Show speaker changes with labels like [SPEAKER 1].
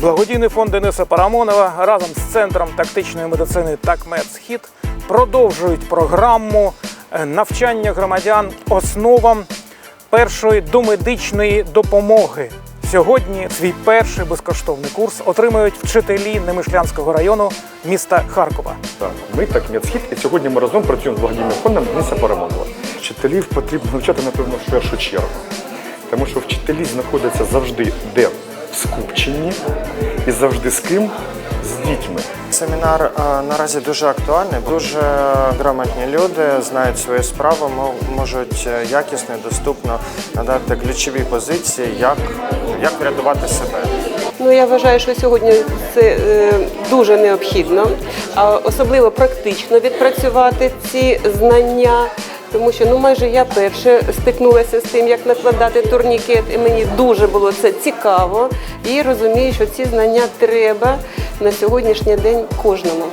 [SPEAKER 1] Благодійний фонд Дениса Парамонова разом з центром тактичної медицини «Такмед Схід продовжують програму навчання громадян основам першої домедичної допомоги. Сьогодні свій перший безкоштовний курс отримують вчителі Немишлянського району міста Харкова.
[SPEAKER 2] Ми так медсхід, і сьогодні ми разом працюємо з благодійним фондом Дениса Парамонова. Вчителів потрібно навчати, напевно, в першу чергу. Тому що вчителі знаходяться завжди де скупченні і завжди з ким? З дітьми.
[SPEAKER 3] Семінар е, наразі дуже актуальний. Дуже грамотні люди знають свою справу, мо- можуть е, якісно і доступно надати ключові позиції, як, як врятувати себе.
[SPEAKER 4] Ну я вважаю, що сьогодні це е, дуже необхідно, а особливо практично відпрацювати ці знання. Тому що ну майже я перше стикнулася з тим, як накладати турнікет, і мені дуже було це цікаво. І розумію, що ці знання треба на сьогоднішній день кожному.